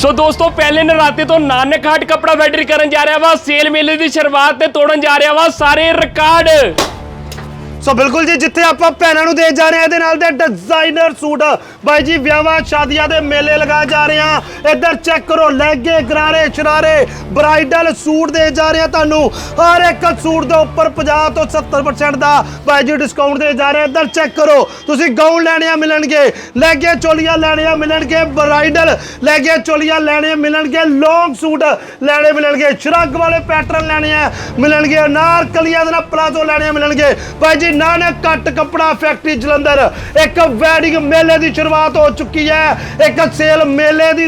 ਸੋ ਦੋਸਤੋ, ਪਹਿਲੇ ਨਰਾਤੇ ਤੋਂ ਨਾਨਕ ਹਾਟ ਕਪੜਾ ਫੈਕਟਰੀ ਕਰਨ ਜਾ ਰਿਹਾ ਵਾ। ਸੇਲ ਮੇਲੇ ਦੀ ਸ਼ੁਰੂਆਤ ਤੇ ਤੋੜਨ ਜਾ ਰਿਹਾ ਵਾ। ਸਾਰੇ ਰਿਕਾਰਡ। ਸੋ ਬਿਲਕੁਲ ਜੀ, ਜਿੱਥੇ ਆਪਾਂ ਭੈਣਾਂ ਨੂੰ ਦੇ ਜਾ ਰਹੇ ਆ ਇਹਦੇ ਨਾਲ ਦੇ ਡਿਜ਼ਾਈਨਰ ਸੂਟ। ਬਾਈ ਜੀ, ਵਿਆਹਾਂ, ਸ਼ਾਦੀਆਂ ਦੇ ਮੇਲੇ ਲਗਾ ਜਾ ਰਹੇ ਆ ਇੱਧਰ ਚੈੱਕ ਕਰੋ, ਲਹਿੰਗੇ, ਗਰਾਰੇ, ਸ਼ਰਾਰੇ ਬ੍ਰਾਈਡਲ ਸੂਟ ਦੇ ਜਾ ਰਹੇ ਆ ਤੁਹਾਨੂੰ। ਹਰ ਇੱਕ ਸੂਟ ਦੇ ਉੱਪਰ 50 ਤੋਂ 70% ਦਾ ਬਾਈ ਜੀ ਡਿਸਕਾਊਂਟ ਦੇ ਜਾ ਰਹੇ ਆ ਇੱਧਰ ਚੈੱਕ ਕਰੋ, ਤੁਸੀਂ ਗਾਊਨ ਲੈਣੀਆਂ ਆ, ਮਿਲਣਗੇ। ਲਹਿੰਗੇ, ਚੋਲੀਆਂ ਲੈਣੀਆਂ ਆ, ਮਿਲਣਗੇ। ਬ੍ਰਾਈਡਲ ਲਹਿੰਗੇ, ਚੋਲੀਆਂ ਲੈਣੇ ਮਿਲਣਗੇ। ਲੌਂਗ ਸੂਟ ਲੈਣੇ, ਮਿਲਣਗੇ। ਸ਼ਰਗ ਵਾਲੇ ਪੈਟਰਨ ਲੈਣੇ ਆ, ਮਿਲਣਗੇ। ਅਨਾਰਕਲੀਆਂ ਦੇ ਨਾਲ ਪਲਾਜ਼ੋ ਲੈਣੇ ਮਿਲਣਗੇ। ਬਾਈ ਜੀ ਨਾਨਕ ਕੱਟ ਕੱਪੜਾ ਫੈਕਟਰੀ ਜਲੰਧਰ। ਇੱਕ ਵੈਡਿੰਗ ਮੇਲੇ ਦੀ ਸ਼ੁਰੂਆਤ ਹੋ ਚੁੱਕੀ ਹੈ। ਇੱਕ ਸੇਲ ਮੇਲੇ ਦੀ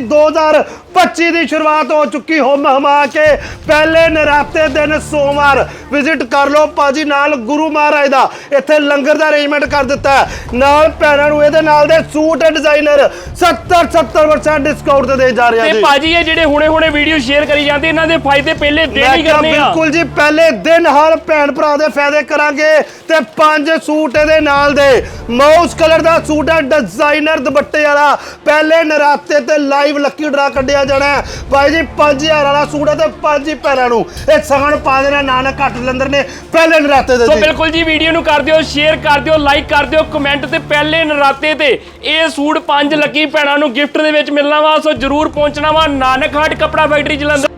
2025 ਦੀ ਸ਼ੁਰੂਆਤ ਹੋ ਚੁੱਕੀ ਹੁਮ ਹਮਾ ਕੇ। ਪਹਿਲੇ ਨਰਾਤੇ ਦਿਨ ਸੋਮਵਾਰ ਵਿਜ਼ਿਟ ਕਰ ਲਓ ਭਾਜੀ ਨਾਲ ਗੁਰੂ ਮਹਾਰਾਜ ਦਾ। ਇੱਥੇ ਲੰਗਰ ਦਾ ਅਰੇਂਜਮੈਂਟ ਕਰ ਦਿੱਤਾ ਹੈ। ਨਾਲ ਭੈਣਾਂ ਨੂੰ ਇਹਦੇ ਨਾਲ ਦੇ ਸੂਟ ਡਿਜ਼ਾਈਨਰ 70 70% ਡਿਸਕਾਊਂਟ ਤੇ ਦੇ ਜਾ ਰਿਹਾ ਤੇ ਜੀ। ਭਾਜੀ ਇਹ ਜਿਹੜੇ ਹੁਣੇ ਹੁਣੇ ਵੀਡੀਓ ਸ਼ੇਅਰ ਕਰੀ ਜਾਂਦੇ ਇਹਨਾਂ ਦੇ ਫਾਇਦੇ ਪਹਿਲੇ ਦੇ ਮੈਂ ਹੀ ਕਰਨੇ ਆ। ਬਿਲਕੁਲ ਜੀ ਪਹਿਲੇ ਦਿਨ ਹਰ ਭੈਣ ਭਰਾ ਦੇ ਫਾਇਦੇ ਕਰਾਂਗੇ ਤੇ ਪੰਜ ਸੂਟ ਇਹਦੇ ਨਾਲ ਦੇ। ਮਾਊਸ ਕਲਰ ਦਾ ਸੂਟ ਹੈ ਡਿਜ਼ਾਈਨਰ ਦੁਪੱਟੇ ਵਾਲਾ। ਪਹਿਲੇ ਨਰਾਤੇ ਤੇ ਲਾਈਵ ਲੱਕੀ ਡਰਾ ਕੱਢਿਆ ਜਾਣਾ ਹੈ। ਭਾਈ ਜੀ 5000 ਵਾਲਾ ਸੂਟ ਹੈ ਤੇ ਪੰਜ ਹੀ ਭੈਣਾਂ ਨੂੰ। ਇਹ ਸਗਣ ਪਾ ਦੇਣਾ ਨਾਨਕ ਘੱਟ ਲੰਦਰ ਨੇ ਪਹਿਲੇ ਨਰਾਤੇ ਦੇ ਸੋ ਜੀ ਬਿਲਕੁਲ ਜੀ ਵੀਡੀਓ ਨੂੰ ਕਰ ਦਿਓ ਸ਼ੇਅਰ ਕਰ ਦਿਓ ਲਾਈਕ ਕਰ ਦਿਓ ਕਮੈਂਟ ਤੇ ਪਹਿਲੇ ਨਰਾਤੇ ਤੇ ਇਹ ਸੂਟ ਪੰਜ ਲੱਕੀ ਭੈਣਾਂ ਨੂੰ ਗਿਫਟ ਦੇ ਵਿੱਚ ਮਿਲਣਾ ਵਾ। ਸੋ ਜਰੂਰ ਪਹੁੰਚਣਾ ਵਾ ਨਾਨਕ ਹਾਟ ਕਪੜਾ ਫੈਕਟਰੀ ਜਲੰਧਰ।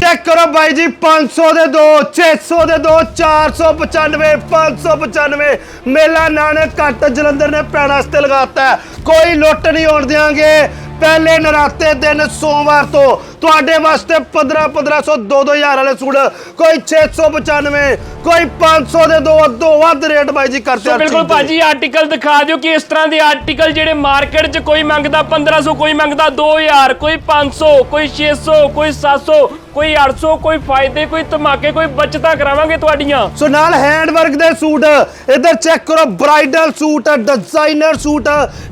ਚੈੱਕ ਕਰੋ ਬਾਈ ਜੀ 500 ਦੇ ਦੋ 600 ਦੇ ਦੋ 495 595 ਮੇਲਾ ਨਾਨਕ ਘੱਟ ਜਲੰਧਰ ਨੇ ਪੈਣਾ ਵਾਸਤੇ ਲਗਾਤਾ ਹੈ। ਕੋਈ ਲੁੱਟ ਨਹੀਂ ਹੋਣ ਦਿਆਂਗੇ। ਪਹਿਲੇ ਨਰਾਤੇ ਦਿਨ ਸੋਮਵਾਰ ਤੋਂ ਤੁਹਾਡੇ ਵਾਸਤੇ 15 1500 2 2000 ਵਾਲੇ ਸੂਟ ਕੋਈ 695 ਕੋਈ 500 ਦੇ ਦੋ ਅੱਧੋ ਵੱਧ ਰੇਟ ਬਾਈ ਜੀ ਸੋ ਹਰ ਬਿਲਕੁਲ ਦੇ। ਭਾਜੀ ਆਰਟੀਕਲ ਦਿਖਾ ਦਿਓ ਕਿ ਇਸ ਤਰ੍ਹਾਂ ਦੇ ਆਰਟੀਕਲ ਜਿਹੜੇ ਮਾਰਕੀਟ 'ਚ ਕੋਈ ਮੰਗਦਾ 1500 ਕੋਈ ਮੰਗਦਾ 2000 ਕੋਈ 500 ਕੋਈ 600 ਕੋਈ 700 ਕੋਈ 800 ਕੋਈ ਫਾਇਦੇ ਕੋਈ ਧਮਾਕੇ ਕੋਈ ਬਚਤਾਂ ਕਰਾਵਾਂਗੇ ਤੁਹਾਡੀਆਂ ਸੋ ਨਾਲ ਹੈਂਡ ਵਰਕ ਦੇ ਸੂਟ ਇੱਧਰ ਚੈੱਕ ਕਰੋ bridal suit designer suit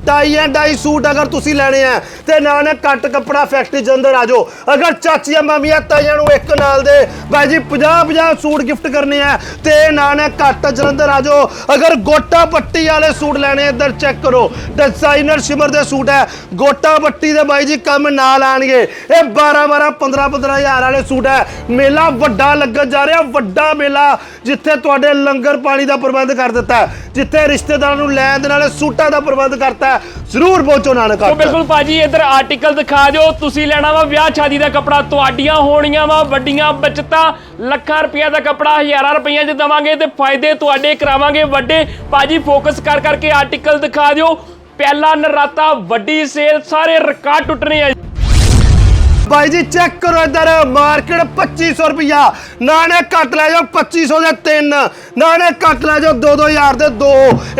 tie and dye suit ਅਗਰ ਤੁਸੀਂ ਲੈਣੇ ਆ ਤੇ ਨਾਨਕ ਕੱਟ ਕੱਪੜਾ ਫੈਕਟਰੀ ਦੇ ਅੰਦਰ ਆ ਜਾਓ। ਅਗਰ ਚਾਚੀਆਂ ਮਾਮੀਆਂ ਤਾਈਆਂ ਨੂੰ ਇੱਕ ਨਾਲ ਦੇ ਬਾਈ ਜੀ 50 50 ਸੂਟ ਗਿਫਟ ਕਰਨੇ ਆ, ਤੇ ਨਾਨਕ ਕੱਟ ਜਲੰਧਰ ਆ ਜਾਓ। ਅਗਰ ਗੋਟਾ ਪੱਟੀ ਵਾਲੇ ਸੂਟ ਲੈਣੇ ਇੱਧਰ ਚੈੱਕ ਕਰੋ। ਡਿਜ਼ਾਈਨਰ ਸ਼ਿਮਰ ਦੇ ਸੂਟ ਹੈ। ਗੋਟਾ ਪੱਟੀ ਦੇ ਬਾਈ ਜੀ ਕੰਮ ਨਾਲ ਆਣਗੇ। ਇਹ 12 12 15 15 ਹਜ਼ਾਰ ਵਾਲੇ ਸੂਟ ਹੈ। ਮੇਲਾ ਵੱਡਾ ਲੱਗਣ ਜਾ ਰਿਹਾ, ਵੱਡਾ ਮੇਲਾ, ਜਿੱਥੇ ਤੁਹਾਡੇ ਲੰਗਰ ਪਾਣੀ ਦਾ ਪ੍ਰਬੰਧ ਕਰ ਦਿੱਤਾ ਜਿੱਥੇ ਰਿਸ਼ਤੇਦਾਰਾਂ ਨੂੰ ਲੈਣ ਦੇ ਨਾਲ ਸੂਟਾਂ ਦਾ ਪ੍ਰਬੰਧ ਕਰਤਾ ਹੈ। ਜ਼ਰੂਰ ਪਹੁੰਚੋ ਨਾਨਕ। ਸੋ ਬਿਲਕੁਲ ਭਾਜੀ ਇੱਧਰ ਆਰਟੀਕਲ ਦਿਖਾ ਦਿਓ। ਤੁਸੀਂ ਲੈਣਾ ਵਾ ਵਿਆਹ ਸ਼ਾਦੀ ਦਾ ਕੱਪੜਾ। ਤੁਹਾਡੀਆਂ ਹੋਣੀਆਂ ਵਾ ਵੱਡੀਆਂ ਬਚਤਾਂ। ਲੱਖਾਂ ਰੁਪਈਆ ਦਾ ਕੱਪੜਾ, ਹਜ਼ਾਰਾਂ ਰੁਪਈਆ 'ਚ ਦਵਾਂਗੇ ਤੇ ਫਾਇਦੇ ਤੁਹਾਡੇ ਕਰਾਵਾਂਗੇ ਵੱਡੇ। ਭਾਜੀ ਫੋਕਸ ਕਰ ਕਰਕੇ ਆਰਟੀਕਲ ਦਿਖਾ ਦਿਓ। ਪਹਿਲਾ ਨਰਾਤਾ, ਵੱਡੀ ਸੇਲ ਸਾਰੇ ਰਿਕਾਰਡ ਟੁੱਟਣੇ ਆ। ਬਾਈ ਜੀ ਚੈੱਕ ਕਰੋ ਇੱਧਰ ਮਾਰਕੀਟ 2500 ਰੁਪਿਆ ਨਾਨੇ ਕੱਟ ਲੈ ਜਾਓ 2500 ਦੇ ਤਿੰਨ। ਨਾਨੇ ਕੱਟ ਲੈ ਜਾਓ 2-2000 ਦੇ ਦੋ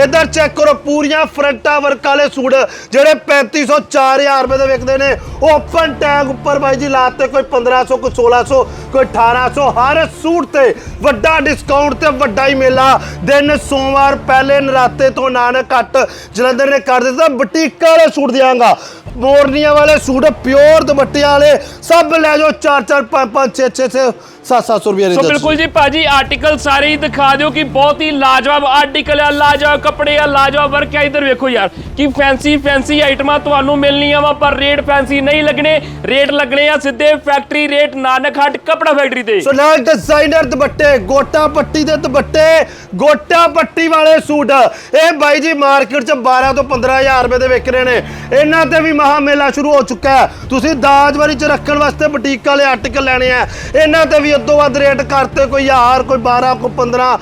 ਇੱਧਰ ਚੈੱਕ ਕਰੋ, ਪੂਰੀਆਂ ਫਰੰਟਾ ਵਰਕ ਵਾਲੇ ਸੂਟ, ਜਿਹੜੇ 3500 4000 ਰੁਪਏ ਦੇ ਵਿਕਦੇ ਨੇ। ਓਪਨ ਟੈਗ ਉੱਪਰ ਬਾਈ ਜੀ, ਲਾਤੇ ਕੋਈ 1500 ਕੋਈ 1600 ਕੋਈ 1800 ਹਰ ਸੂਟ ਤੇ ਵੱਡਾ ਡਿਸਕਾਊਂਟ ਤੇ ਵੱਡਾ ਹੀ ਮੇਲਾ। ਦਿਨ ਸੋਮਵਾਰ ਪਹਿਲੇ ਨਰਾਤੇ ਤੋਂ ਨਾਨਕ ਕੱਟ ਜਲੰਧਰ ਨੇ ਕਰ ਦਿੱਤਾ। ਬੁਟੀਕ ਵਾਲੇ ਸੂਟ ਦਿਆਂਗਾ। ਮੋਰਨੀਆਂ ਵਾਲੇ ਸੂਟ ਪਿਓਰ ਦੁਪੱਟਿਆਂ ਵਾਲੇ। ਸਭ ਲੈ ਜਾਓ 4 4 5 5 6 6 6 7 700 ਰੁਪਏ ਦੇ ਸੋ ਬਿਲਕੁਲ ਜੀ ਭਾਜੀ ਆਰਟੀਕਲ ਸਾਰੇ ਹੀ ਦਿਖਾ ਦਿਓ ਕਿ ਬਹੁਤ ਹੀ ਲਾਜਵਾਬ ਆਰਟੀਕਲ ਆ ਲਾਜਵਾਬ ਕੱਪੜੇ ਆ ਲਾਜਵਾਬ ਵਰਕ ਆ। ਇਧਰ ਵੇਖੋ ਯਾਰ ਕਿ ਫੈਂਸੀ ਫੈਂਸੀ ਆਈਟਮਾਂ ਤੁਹਾਨੂੰ ਮਿਲਣੀਆਂ ਵਾ ਪਰ ਰੇਟ ਫੈਂਸੀ ਨਹੀਂ ਲੱਗਣੇ। ਰੇਟ ਲੱਗਣੇ ਆ ਸਿੱਧੇ ਫੈਕਟਰੀ ਰੇਟ ਨਾਨਕ ਹੱਟ ਕਪੜਾ ਫੈਕਟਰੀ ਤੇ। ਸੋ ਨਾਲ ਡਿਜ਼ਾਈਨਰ ਦੁਪੱਟੇ ਗੋਟਾ ਪੱਟੀ ਦੇ ਦੁਪੱਟੇ ਗੋਟਾ ਪੱਟੀ ਵਾਲੇ ਸੂਟ। ਇਹ ਬਾਈ ਜੀ ਮਾਰਕੀਟ 'ਚ 12 ਤੋਂ 15000 ਰੁਪਏ ਦੇ ਵਿਕ ਰਹੇ ਨੇ। ਇਹਨਾਂ ਤੇ ਵੀ ਮਹਾ ਮੇਲਾ ਸ਼ੁਰੂ ਹੋ ਚੁੱਕਾ ਹੈ। ਤੁਸੀਂ ਦਾਜਵਾਰੀ 'ਚ ਰੱਖਣ ਵਾਸਤੇ ਬੁਟੀਕ ਵਾਲੇ ਆਰਟੀਕਲ ਲੈਣੇ ਆ। ਇਹਨਾਂ ਤੇ ਵੀ ਅੱਧੋ ਵੱਧ ਰੇਟ ਕਰਤੇ ਕੋਈ 1000 ਕੋਈ 12 ਕੋਈ 15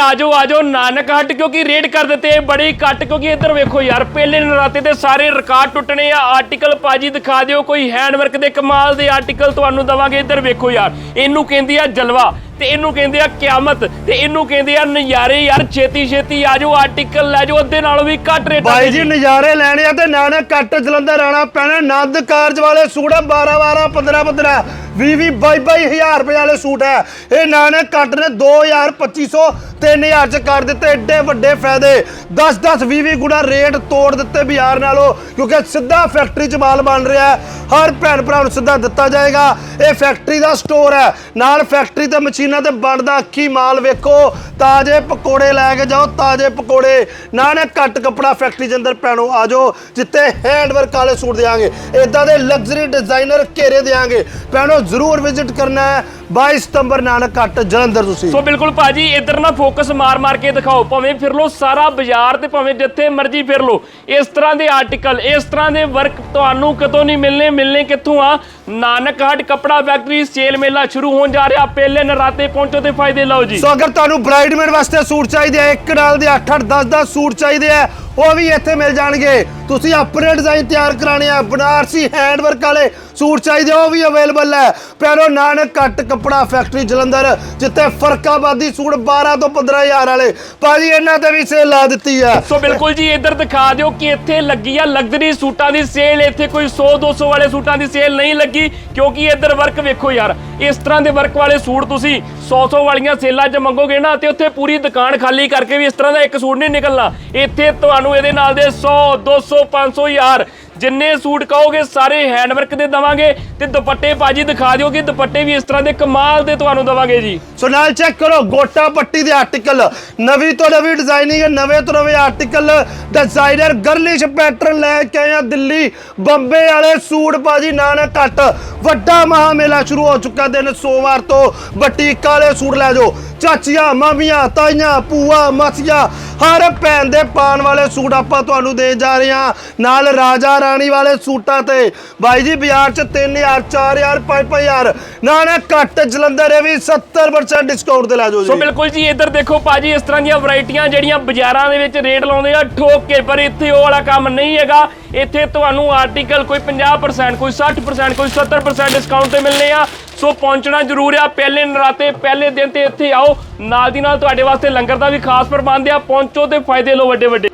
ਆਜੋ ਆਜੋ ਨਾਨਕ ਹੱਟ ਕਿਉਂਕਿ ਰੇਟ ਕਰ ਦਿੱਤੇ ਬੜੀ ਘੱਟ ਕਿਉਂਕਿ ਇੱਧਰ ਵੇਖੋ ਯਾਰ ਪਹਿਲੇ ਨਰਾਤੇ ਤੇ ਸਾਰੇ ਰਿਕਾਰਡ ਟੁੱਟਣੇ ਆ। ਆਰਟੀਕਲ ਭਾਜੀ ਦਿਖਾ ਦਿਓ ਕੋਈ ਹੈਂਡਵਰਕ ਦੇ ਕਮਾਲ ਦੇ ਆਰਟੀਕਲ ਤੁਹਾਨੂੰ ਦਵਾਂਗੇ ਇੱਧਰ ਵੇਖੋ ਯਾਰ। ਇਹਨੂੰ ਕਹਿੰਦੇ ਆ ਜਲਵਾ ਤੇ ਇਹਨੂੰ ਕਹਿੰਦੇ ਆ ਕਿਆਮਤ ਤੇ ਇਹਨੂੰ ਕਹਿੰਦੇ ਆ ਨਜ਼ਾਰੇ। ਯਾਰ ਛੇਤੀ ਛੇਤੀ ਆਜੋ ਆਰਟੀਕਲ ਲੈ ਜਾਓ ਅੱਧੇ ਨਾਲੋਂ ਵੀ ਘੱਟ ਰੇਟਾਂ ਬਾਈ ਜੀ ਨਜ਼ਾਰੇ ਲੈਣੇ ਆ ਤੇ ਨਾਨਕ ਕੱਟ ਜਲੰਧਰ ਆਣਾ ਪੈਣਾ ਨੰਦ ਕਾਰਜ ਵਾਲੇ ਸੂਟ 12 12 15 15 20 20 22 22 ਹਜ਼ਾਰ ਰੁਪਏ ਵਾਲੇ ਸੂਟ ਹੈ। ਇਹ ਨਾ ਨਾਨਕ ਕੱਟ ਨੇ 2000 2500 3000 ਚ ਕਰ ਦਿੱਤੇ, ਏਡੇ ਵੱਡੇ ਫਾਇਦੇ। 10 10 20 20 ਗੁਣਾ ਰੇਟ ਤੋੜ ਦਿੱਤੇ ਬਾਜ਼ਾਰ ਨਾਲੋਂ, ਕਿਉਂਕਿ ਸਿੱਧਾ ਫੈਕਟਰੀ ਚ ਮਾਲ ਬਣ ਰਿਹਾ ਹੈ। ਹਰ ਭੈਣ ਭਰਾ ਨੂੰ ਸਿੱਧਾ ਦਿੱਤਾ ਜਾਏਗਾ। ਇਹ ਫੈਕਟਰੀ ਦਾ ਸਟੋਰ ਹੈ। ਨਾਲ ਫੈਕਟਰੀ ਤੇ ਮਸ਼ੀਨਾਂ ਤੇ ਬਣਦਾ ਅੱਖੀ ਮਾਲ ਵੇਖੋ। ਤਾਜ਼ੇ ਪਕੌੜੇ ਲੈ ਕੇ ਜਾਓ, ਤਾਜ਼ੇ ਪਕੌੜੇ। ਨਾ ਨਾ ਕੱਟ ਕੱਪੜਾ ਫੈਕਟਰੀ ਦੇ ਅੰਦਰ ਭੈਣੋ, ਆ ਜਾਓ, ਜਿੱਥੇ ਹੈਂਡ ਵਾਲੇ ਸੂਟ ਦੇਾਂਗੇ ਇਦਾਂ ਦੇ ਲਗਜ਼ਰੀ ਡਿਜ਼ਾਈਨਰ ਘੇਰੇ ਦੇਾਂਗੇ ਭੈਣੋ ਜ਼ਰੂਰ ਵਿਜ਼ਿਟ ਕਰਨਾ ਹੈ। 22 ਸਤੰਬਰ ਨਾਨਕ ਕੱਟ ਜਲੰਧਰ ਤੁਸੀਂ ਸੋ। ਬਿਲਕੁਲ ਭਾਜੀ ਇੱਧਰ ਨਾ ਫੋਕਸ ਮਾਰ-ਮਾਰ ਕੇ ਦਿਖਾਓ ਭਾਵੇਂ ਫਿਰ ਲੋ ਸਾਰਾ ਬਾਜ਼ਾਰ ਤੇ ਭਾਵੇਂ ਜਿੱਥੇ ਮਰਜ਼ੀ ਫਿਰ ਲੋ ਇਸ ਤਰ੍ਹਾਂ ਦੇ ਆਰਟੀਕਲ ਇਸ ਤਰ੍ਹਾਂ ਦੇ ਵਰਕ ਤੁਹਾਨੂੰ ਕਦੋਂ ਨਹੀਂ ਮਿਲਨੇ ਮਿਲਨੇ ਕਿੱਥੋਂ ਆ? ਨਾਨਕ ਹਾਟ ਕਪੜਾ ਫੈਕਟਰੀ ਸੇਲ ਮੇਲਾ ਸ਼ੁਰੂ ਹੋਣ ਜਾ ਰਿਹਾ ਪਹਿਲੇ ਨਰਾਤੇ ਪਹੁੰਚੋ ਤੇ ਫਾਇਦੇ ਲਓ ਜੀ। ਸੋ ਅਗਰ ਤੁਹਾਨੂੰ ਬ੍ਰਾਈਡਮੇਡ ਵਾਸਤੇ ਸੂਟ ਚਾਹੀਦੇ ਆ ਇੱਕ ਨਾਲ ਦੇ 8 8 10 10 ਸੂਟ ਚਾਹੀਦੇ ਆ ਉਹ ਵੀ ਇੱਥੇ ਮਿਲ ਜਾਣਗੇ। ਤੁਸੀਂ ਆਪਣੇ ਡਿਜ਼ਾਈਨ ਤਿਆਰ ਕਰਾਣੇ ਆ ਬਨਾਰਸੀ ਹੈਂਡ ਵਰਕ ਵਾਲੇ ਸੂਟ ਚਾਹੀਦੇ ਉਹ ਵੀ ਅਵੇਲੇਬਲ ਹੈ ਪਿਆਰੋ ਨਾਨਕ ਕੱਟ ਕੱਪੜਾ ਫੈਕਟਰੀ ਜਲੰਧਰ, ਜਿੱਥੇ ਫਰਕਾਬਾਦੀ ਸੂਟ 12 ਤੋਂ 15000 ਵਾਲੇ। ਭਾਜੀ, ਇਹਨਾਂ ਤੇ ਵੀ ਸੇਲ ਲਾ ਦਿੱਤੀ ਹੈ ਸੋ ਬਿਲਕੁਲ ਜੀ, ਇੱਧਰ ਦਿਖਾ ਦਿਓ ਕਿ ਇੱਥੇ ਲੱਗੀ ਆ ਲਗਜ਼ਰੀ ਸੂਟਾਂ ਦੀ ਸੇਲ ਇੱਥੇ ਕੋਈ 100 200 ਵਾਲੇ ਸੂਟਾਂ ਦੀ ਸੇਲ ਨਹੀਂ ਲੱਗੀ, ਕਿਉਂਕਿ ਇੱਧਰ ਵਰਕ ਵੇਖੋ ਯਾਰ, ਇਸ ਤਰ੍ਹਾਂ ਦੇ ਵਰਕ ਵਾਲੇ ਸੂਟ ਤੁਸੀਂ 100 100 ਵਾਲੀਆਂ ਸੇਲਾਂ 'ਚ ਮੰਗੋਗੇ ਨਾ, ਤੇ ਉੱਥੇ ਪੂਰੀ ਦੁਕਾਨ ਖਾਲੀ ਕਰਕੇ ਵੀ ਇਸ ਤਰ੍ਹਾਂ ਦਾ ਇੱਕ ਸੂਟ ਨਹੀਂ ਨਿਕਲਣਾ। ਇੱਥੇ ਤੁਹਾਨੂੰ ਇਹਦੇ ਨਾਲ ਦੇ 100 200 500 ਯਾਰ ਜਿੰਨੇ ਸੂਟ ਕਹੋਗੇ ਸਾਰੇ ਹੈਂਡਵਰਕ ਦੇ ਦਵਾਂਗੇ ਤੇ ਦੁਪੱਟੇ ਬਾਜੀ ਦਿਖਾ ਦਿਓ ਕਿ ਦੁਪੱਟੇ ਵੀ ਇਸ ਤਰ੍ਹਾਂ ਦੇ ਕਮਾਲ ਦੇ ਤੁਹਾਨੂੰ ਦਵਾਂਗੇ ਜੀ। ਸੋ ਨਾਲ ਚੈੱਕ ਕਰੋ, ਗੋਟਾ ਪੱਟੀ ਦੇ ਆਰਟੀਕਲ ਨਵੀਂ ਤੋਂ ਨਵੀਂ ਡਿਜ਼ਾਈਨਿੰਗ ਨਵੇਂ ਤੋਂ ਨਵੇਂ ਆਰਟੀਕਲ ਡਿਜ਼ਾਈਨਰ ਗਰਲਿਸ਼ ਪੈਟਰਨ ਲੈ ਕੇ ਆਇਆ ਦਿੱਲੀ। ਬੰਬੇ ਵਾਲੇ ਸੂਟ ਭਾਜੀ ਨਾ ਨਾ ਘੱਟ। ਵੱਡਾ ਮਹਾ ਮੇਲਾ ਸ਼ੁਰੂ ਹੋ ਚੁੱਕਾ ਦਿਨ ਸੋਮਵਾਰ ਤੋਂ। ਬਟੀਕ ਵਾਲੇ ਸੂਟ ਲੈ ਜਾਓ। ਚਾਚੀਆਂ, ਮਾਮੀਆਂ, ਤਾਈਆਂ, ਭੂਆ, ਮਾਸੀਆਂ ਹਰ ਭੈਣ ਦੇ ਪਾਣ ਵਾਲੇ ਸੂਟ ਆਪਾਂ ਤੁਹਾਨੂੰ ਦੇ ਜਾ ਰਹੇ ਹਾਂ। ਨਾਲ ਰਾਜਾ ਰਾਣੀ ਵਾਲੇ ਸੂਟਾਂ ਤੇ। ਬਾਈ ਜੀ ਬਾਜ਼ਾਰ 'ਚ 3000 4000 5000 ਨਾਨਕ ਕੱਟ ਜਲੰਧਰ ਇਹ ਵੀ 70% ਡਿਸਕਾਊਂਟ ਤੇ ਲੈ ਜਾਓ ਸੋ ਜੀ। ਬਿਲਕੁਲ ਜੀ ਇੱਧਰ ਦੇਖੋ ਭਾਜੀ ਇਸ ਤਰ੍ਹਾਂ ਦੀਆਂ ਵੈਰਾਈਟੀਆਂ ਜਿਹੜੀਆਂ ਬਾਜ਼ਾਰਾਂ ਦੇ ਵਿੱਚ ਰੇਟ ਲਾਉਂਦੇ ਆ ਠੋਕ ਕੇ ਪਰ ਇੱਥੇ ਉਹ ਵਾਲਾ ਕੰਮ ਨਹੀਂ ਹੈਗਾ। ਇੱਥੇ ਤੁਹਾਨੂੰ ਆਰਟੀਕਲ ਕੋਈ 50% ਕੋਈ 60% ਕੋਈ 70% ਡਿਸਕਾਊਂਟ ਤੇ ਮਿਲਨੇ ਆ। ਸੋ ਪਹੁੰਚਣਾ ਜ਼ਰੂਰ ਆ। ਪਹਿਲੇ ਨਰਾਤੇ, ਪਹਿਲੇ ਦਿਨ ਤੇ ਇੱਥੇ ਆਓ। ਨਾਲ ਦੀ ਨਾਲ ਤੁਹਾਡੇ ਵਾਸਤੇ ਲੰਗਰ ਦਾ ਵੀ ਖਾਸ ਪ੍ਰਬੰਧ ਆ। ਪਹੁੰਚੋ ਤੇ ਫਾਇਦੇ ਲਓ ਵੱਡੇ ਵੱਡੇ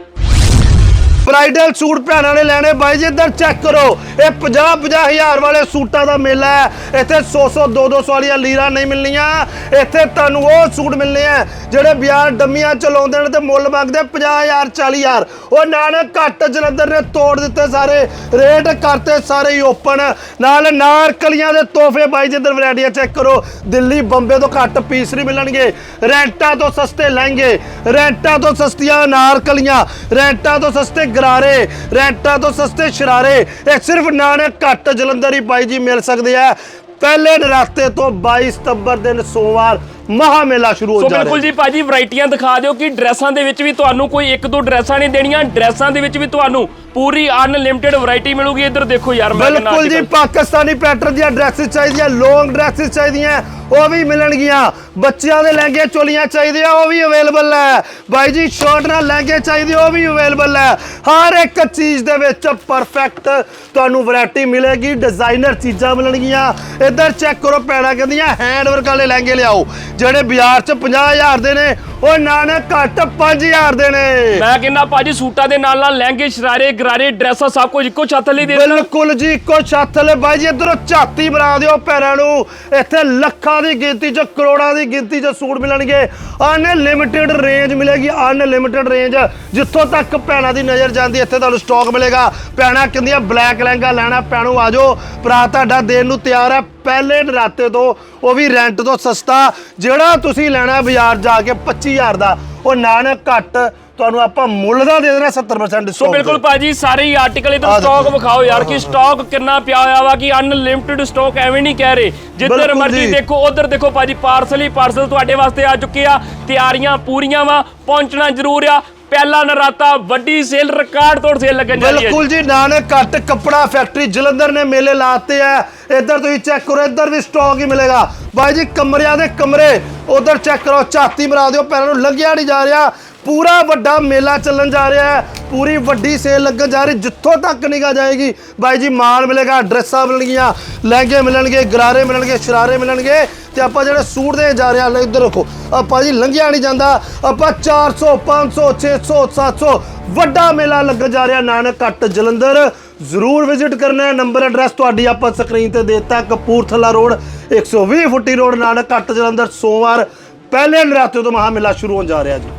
ਬ੍ਰਾਈਡਲ ਸੂਟ ਭੈਣਾਂ ਨੇ ਲੈਣੇ। ਬਾਈ ਜੀ, ਇੱਧਰ ਚੈੱਕ ਕਰੋ। ਇਹ 50 50 ਹਜ਼ਾਰ ਵਾਲੇ ਸੂਟਾਂ ਦਾ ਮੇਲਾ ਹੈ। ਇੱਥੇ 100 100 200 ਵਾਲੀਆਂ ਲੀਰਾਂ ਨਹੀਂ ਮਿਲਣੀਆਂ। ਇੱਥੇ ਤੁਹਾਨੂੰ ਉਹ ਸੂਟ ਮਿਲਨੇ ਆ, ਜਿਹੜੇ ਬਿਆਰ ਡੰਮੀਆਂ ਚਲਾਉਂਦੇ ਨੇ ਤੇ ਮੁੱਲ ਮੰਗਦੇ 50000 40000 ਉਹ ਨਾਨਕ ਘੱਟ ਜਲੰਧਰ ਨੇ ਤੋੜ ਦਿੱਤੇ ਸਾਰੇ, ਰੇਟ ਕਰਤੇ ਸਾਰੇ ਹੀ ਓਪਨ ਨਾਲ ਨਾਰਕਲੀਆਂ ਦੇ ਤੋਹਫੇ, ਬਾਈ ਜੀ, ਇੱਧਰ ਵੈਰਾਈਟੀਆਂ ਚੈੱਕ ਕਰੋ। ਦਿੱਲੀ, ਬੰਬੇ ਤੋਂ ਘੱਟ ਪੀਸ ਨਹੀਂ ਮਿਲਣਗੇ। ਰੈਂਟਾਂ ਤੋਂ ਸਸਤੇ ਲਹਿੰਗੇ, ਰੈਂਟਾਂ ਤੋਂ ਸਸਤੀਆਂ ਨਾਰਕਲੀਆਂ, ਰੈਂਟਾਂ ਤੋਂ ਸਸਤੇ ਗਰਾਰੇ ਰੈਂਟਾਂ ਤੋਂ ਸਸਤੇ ਸ਼ਰਾਰੇ। ਇਹ ਸਿਰਫ ਨਾਨਕ ਘੱਟ ਜਲੰਧਰ ਹੀ ਬਾਈ ਜੀ ਮਿਲ ਸਕਦੇ ਆ ਪਹਿਲੇ ਨਰਾਤੇ ਤੋਂ 22 ਸਤੰਬਰ ਦਿਨ ਸੋਮਵਾਰ ਮਹਾ ਮੇਲਾ ਸ਼ੁਰੂ ਸੋ ਹੋ ਜਾ ਬਿਲਕੁਲ ਰਿਹਾ ਜੀ ਭਾਜੀ ਵੈਰਾਈਟੀਆਂ ਦਿਖਾ ਦਿਓ ਕਿ ਡਰੈਸਾਂ ਦੇ ਵਿੱਚ ਵੀ ਤੁਹਾਨੂੰ ਕੋਈ ਇੱਕ ਦੋ ਡਰੈਸਾਂ ਨਹੀਂ ਦੇਣੀਆਂ। ਡਰੈਸਾਂ ਦੇ ਵਿੱਚ ਵੀ ਤੁਹਾਨੂੰ ਪੂਰੀ ਅਨਲਿਮਿਟਿਡ ਵੈਰਾਈਟੀ ਮਿਲੂਗੀ। ਇੱਧਰ ਦੇਖੋ ਯਾਰ ਮੈਂ ਬਿਲਕੁਲ ਜੀ ਪਾਕਿਸਤਾਨੀ ਪੈਟਰਨ ਦੀਆਂ ਡਰੈਸਸ ਚਾਹੀਦੀਆਂ ਲੌਂਗ ਡਰੈਸਸ ਚਾਹੀਦੀਆਂ ਉਹ ਵੀ ਮਿਲਣਗੀਆਂ। ਬੱਚਿਆਂ ਦੇ ਲਹਿੰਗੇ ਚੋਲੀਆਂ ਚਾਹੀਦੀਆਂ ਉਹ ਵੀ ਅਵੇਲੇਬਲ ਹੈ। ਬਾਈ ਜੀ ਸ਼ਰਟ ਨਾਲ ਲਹਿੰਗੇ ਚਾਹੀਦੇ ਉਹ ਵੀ ਅਵੇਲੇਬਲ ਹੈ। ਹਰ ਇੱਕ ਚੀਜ਼ ਦੇ ਵਿੱਚ ਪਰਫੈਕਟ ਤੁਹਾਨੂੰ ਵੈਰਾਈਟੀ ਮਿਲੇਗੀ ਡਿਜ਼ਾਈਨਰ ਚੀਜ਼ਾਂ ਮਿਲਣਗੀਆਂ। ਇੱਧਰ ਚੈੱਕ ਕਰੋ ਪੈਣਾ ਕਹਿੰਦੀਆਂ ਹੈਂਡ ਵਰਕ ਵਾਲੇ ਲਹਿੰਗੇ ਲਿਆਓ ਜਿਹੜੇ ਬਾਜ਼ਾਰ 'ਚ 50000 ਦੇ ਨੇ ਉਹ ਨਾਨਕ ਘੱਟ 5000 ਦੇ ਨੇ ਮੈਂ ਕਹਿੰਦਾ ਭਾਜੀ ਸੂਟਾਂ ਦੇ ਨਾਲ ਨਾਲ ਲਹਿੰਗੇ ਸ਼ਰਾਰੇ ਗਰਾਰੇ ਡਰੈਸਾਂ ਸਭ ਕੁਝ ਇੱਕੋ ਛੱਤ ਲਈ ਦੇ ਦੇਣਾ। ਬਿਲਕੁਲ ਜੀ ਇੱਕੋ ਛੱਤ ਥੱਲੇ ਬਾਈ ਜੀ ਇਧਰੋਂ ਝਾਤੀ ਬਣਾ ਦਿਓ ਪੈਰਾਂ ਨੂੰ। ਇੱਥੇ ਲੱਖਾਂ ਦੀ ਗਿਣਤੀ 'ਚ ਕਰੋੜਾਂ ਦੀ ਗਿਣਤੀ 'ਚ ਸੂਟ ਮਿਲਣਗੇ। ਅਨਲਿਮਿਟਿਡ ਰੇਂਜ ਮਿਲੇਗੀ ਅਨਲਿਮਿਟਿਡ ਰੇਂਜ ਜਿੱਥੋਂ ਤੱਕ ਭੈਣਾਂ ਦੀ ਨਜ਼ਰ ਜਾਂਦੀ ਇੱਥੇ ਤੁਹਾਨੂੰ ਸਟਾਕ ਮਿਲੇਗਾ। ਭੈਣਾਂ ਕਹਿੰਦੀਆਂ ਬਲੈਕ ਲਹਿੰਗਾ ਲੈਣਾ ਭੈਣੋ ਆਜੋ ਭਰਾ ਤੁਹਾਡਾ ਦੇਣ ਨੂੰ ਤਿਆਰ ਹੈ। ਪਹਿਲੇ ਨਰਾਤੇ ਤੋਂ ਉਹ ਵੀ ਰੈਂਟ ਤੋਂ ਸਸਤਾ ਜਿਹੜਾ ਤੁਸੀਂ ਲੈਣਾ ਬਾਜ਼ਾਰ ਜਾ ਕੇ 25000 ਦਾ ਉਹ ਨਾਨਕ ਘੱਟ ਤੁਹਾਨੂੰ ਆਪਾਂ ਮੁੱਲ ਦਾ ਦੇ ਦੇਣਾ 70% ਸੋ ਡਿਸਕਾਊਂਟ ਬਿਲਕੁਲ ਭਾਜੀ ਸਾਰੇ ਹੀ ਆਰਟੀਕਲ ਇਧਰ ਦੇਖੋ। ਸਟਾਕ ਵਿਖਾਓ ਯਾਰ ਕਿ ਸਟਾਕ ਕਿੰਨਾ ਪਿਆ ਹੋਇਆ ਵਾ ਕਿ ਅਨਲਿਮਿਟਿਡ ਸਟਾਕ ਐਵੇਂ ਨਹੀਂ ਕਹਿ ਰਹੇ ਜਿੱਧਰ ਮਰਜ਼ੀ। ਦੇਖੋ ਉਧਰ ਦੇਖੋ ਭਾਜੀ ਪਾਰਸਲ ਹੀ ਪਾਰਸਲ ਤੁਹਾਡੇ ਵਾਸਤੇ ਆ ਚੁੱਕੇ ਆ ਤਿਆਰੀਆਂ ਪੂਰੀਆਂ ਵਾ ਪਹੁੰਚਣਾ ਜ਼ਰੂਰ ਆ ਪਹਿਲਾ ਨਰਾਤਾ, ਵੱਡੀ ਸੇਲ ਰਿਕਾਰਡ ਤੋੜ ਸੇਲ ਲੱਗਣ ਜਾ ਰਹੀ ਹੈ ਬਿਲਕੁਲ ਜੀ, ਨਾਨਕ ਕੱਟ ਕੱਪੜਾ ਫੈਕਟਰੀ ਜਲੰਧਰ ਨੇ ਮੇਲੇ ਲਾਤੇ ਆ। ਇੱਧਰ ਤੁਸੀਂ ਚੈੱਕ ਕਰੋ, ਇੱਧਰ ਵੀ ਸਟਾਕ ਹੀ ਮਿਲੇਗਾ। ਬਾਈ ਜੀ, ਕਮਰਿਆਂ ਦੇ ਕਮਰੇ, ਉਧਰ ਚੈੱਕ ਕਰੋ, ਝਾਤੀ ਮਰਾ ਦਿਓ ਪੈਰਾਂ ਨੂੰ ਲੱਗਿਆ ਨਹੀਂ ਜਾ ਰਿਹਾ। ਪੂਰਾ ਵੱਡਾ ਮੇਲਾ ਚੱਲਣ ਜਾ ਰਿਹਾ ਹੈ। ਪੂਰੀ ਵੱਡੀ ਸੇਲ ਲੱਗਣ ਜਾ ਰਹੀ, ਜਿੱਥੋਂ ਤੱਕ ਨਿਗਾਹ ਜਾਏਗੀ, ਬਾਈ ਜੀ, ਮਾਲ ਮਿਲੇਗਾ ਡਰੈਸਾਂ ਮਿਲਣਗੀਆਂ, ਲਹਿੰਗੇ ਮਿਲਣਗੇ, ਗਰਾਰੇ ਮਿਲਣਗੇ, ਸ਼ਰਾਰੇ ਮਿਲਣਗੇ, ਤੇ ਆਪਾਂ ਜਿਹੜੇ ਸੂਟ ਦੇ ਜਾ ਰਹੇ ਹਾਂ ਇੱਧਰ ਰੱਖੋ, ਆਪਾਂ ਜੀ ਲੰਘਿਆ ਨਹੀਂ ਜਾਂਦਾ, ਆਪਾਂ 400 500 600 700 ਵੱਡਾ ਮੇਲਾ ਲੱਗਣ ਜਾ ਰਿਹਾ, ਨਾਨਕ ਕੱਟ ਜਲੰਧਰ, ਜ਼ਰੂਰ ਵਿਜ਼ਿਟ ਕਰਨਾ ਹੈ ਨੰਬਰ ਐਡਰੈਸ ਤੁਹਾਡੀ ਆਪਾਂ ਸਕਰੀਨ ਤੇ ਦੇਤਾ, ਕਪੂਰਥਲਾ ਰੋਡ 120 ਫੁੱਟੀ ਰੋਡ ਨਾਨਕ ਕੱਟ ਜਲੰਧਰ, ਸੋਮਵਾਰ, ਪਹਿਲੇ ਨਰਾਤੇ ਤੋਂ ਮਹਾ ਮੇਲਾ ਸ਼ੁਰੂ ਹੋਣ ਜਾ ਰਿਹਾ ਜੀ।